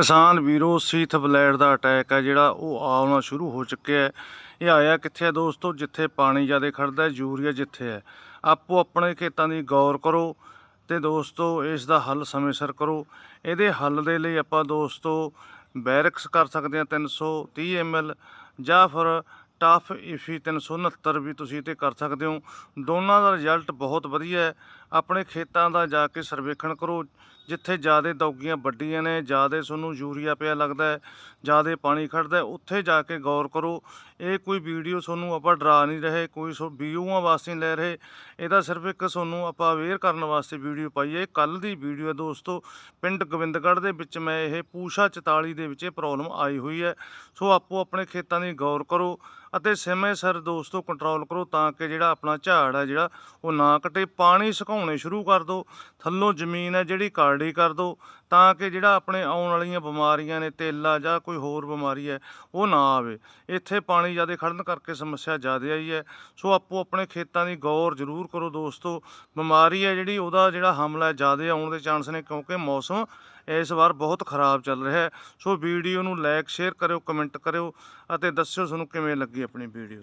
ਕਿਸਾਨ ਵੀਰੋ, ਸੀਥ ਬਲੈਡ ਦਾ ਅਟੈਕ ਹੈ ਜਿਹੜਾ ਉਹ ਆਉਣਾ ਸ਼ੁਰੂ ਹੋ ਚੁੱਕਿਆ ਹੈ। ਇਹ ਆਇਆ ਕਿੱਥੇ ਹੈ ਦੋਸਤੋ? ਜਿੱਥੇ ਪਾਣੀ ਜ਼ਿਆਦਾ ਖੜਦਾ ਹੈ, ਯੂਰੀਆ ਜਿੱਥੇ ਹੈ। ਆਪੋ ਆਪਣੇ ਖੇਤਾਂ ਦੀ ਗੌਰ ਕਰੋ ਤੇ ਦੋਸਤੋ, ਇਸ ਦਾ ਹੱਲ ਸਮੇਂ ਸਿਰ ਕਰੋ। ਇਹਦੇ ਹੱਲ ਦੇ ਲਈ ਆਪਾਂ ਦੋਸਤੋ, ਬੈਰਕਸ ਕਰ ਸਕਦੇ ਹਾਂ 330 ml ਜਾਂ ਫਿਰ ਟਫ ਇਫੀ 369 ਵੀ ਤੁਸੀਂ ਇਹ ਤੇ ਕਰ ਸਕਦੇ ਹੋ। ਦੋਨਾਂ ਦਾ ਰਿਜ਼ਲਟ ਬਹੁਤ ਵਧੀਆ ਹੈ। ਆਪਣੇ ਖੇਤਾਂ ਦਾ ਜਾ ਕੇ ਸਰਵੇਖਣ ਕਰੋ। ਜਿੱਥੇ ਜ਼ਿਆਦਾ ਦੌਗੀਆਂ ਵੱਡੀਆਂ ਨੇ, ਜ਼ਿਆਦਾ ਤੁਹਾਨੂੰ ਯੂਰੀਆ ਪਿਆ ਲੱਗਦਾ ਹੈ, ਜ਼ਿਆਦਾ ਪਾਣੀ ਖੜਦਾ ਉੱਥੇ ਜਾ ਕੇ ਗੌਰ ਕਰੋ। ਇਹ ਕੋਈ ਵੀਡੀਓ ਤੁਹਾਨੂੰ ਆਪਾਂ ਡਰਾ ਨਹੀਂ ਰਹੇ, ਕੋਈ ਸੋ ਵਿਊਆਂ ਵਾਸਤੇ ਨਹੀਂ ਲੈ ਰਹੇ। ਇਹਦਾ ਸਿਰਫ ਇੱਕ ਤੁਹਾਨੂੰ ਆਪਾਂ ਅਵੇਅਰ ਕਰਨ ਵਾਸਤੇ ਵੀਡੀਓ ਪਾਈ ਹੈ। ਕੱਲ ਦੀ ਵੀਡੀਓ ਹੈ ਦੋਸਤੋ, ਪਿੰਡ ਗੋਬਿੰਦਗੜ੍ਹ ਦੇ ਵਿੱਚ ਮੈਂ ਇਹ ਪੂਸ਼ਾ 44 ਦੇ ਵਿੱਚ ਇਹ ਪ੍ਰੋਬਲਮ ਆਈ ਹੋਈ ਹੈ। ਸੋ ਆਪੋ ਆਪਣੇ ਖੇਤਾਂ ਦੀ ਗੌਰ ਕਰੋ। ਅਤੇ ਸਮੇਂ ਸਿਰ ਦੋਸਤੋ ਕੰਟਰੋਲ ਕਰੋ ਤਾਂ ਕਿ ਜਿਹੜਾ ਆਪਣਾ ਝਾੜ ਹੈ ਜਿਹੜਾ ਉਹ ਨਾ ਕਟੇ। ਪਾਣੀ ਸੁਕਾਉਣੇ ਸ਼ੁਰੂ ਕਰ ਦਿਓ। ਥੱਲੋਂ ਜ਼ਮੀਨ ਹੈ ਜਿਹੜੀ ਕਾਰਡੀ ਕਰ ਦਿਓ। ਤਾਂ ਕਿ ਜਿਹੜਾ ਆਪਣੇ ਆਉਣ ਵਾਲੀਆਂ ਬਿਮਾਰੀਆਂ ਨੇ, ਤੇਲਾ ਜਾਂ ਕੋਈ ਹੋਰ ਬਿਮਾਰੀ ਹੈ, ਉਹ ਨਾ ਆਵੇ। ਇੱਥੇ ਪਾਣੀ ਜ਼ਿਆਦਾ ਖੜਨ ਕਰਕੇ ਸਮੱਸਿਆ ਜ਼ਿਆਦਾ ਆਈ ਹੈ। ਸੋ ਆਪੋ ਆਪਣੇ ਖੇਤਾਂ ਦੀ ਗੌਰ ਜ਼ਰੂਰ ਕਰੋ ਦੋਸਤੋ। ਬਿਮਾਰੀ ਹੈ ਜਿਹੜੀ, ਉਹਦਾ ਜਿਹੜਾ ਹਮਲਾ ਜ਼ਿਆਦਾ ਆਉਣ ਦੇ ਚਾਂਸ ਨੇ, ਕਿਉਂਕਿ ਮੌਸਮ ਇਸ ਵਾਰ ਬਹੁਤ ਖਰਾਬ ਚੱਲ ਰਿਹਾ ਹੈ। ਸੋ ਵੀਡੀਓ ਨੂੰ ਲਾਈਕ ਸ਼ੇਅਰ ਕਰਿਓ, ਕਮੈਂਟ ਕਰਿਓ ਅਤੇ ਦੱਸਿਓ ਤੁਹਾਨੂੰ ਕਿਵੇਂ ਲੱਗੀ ਆਪਣੀ ਵੀਡੀਓ।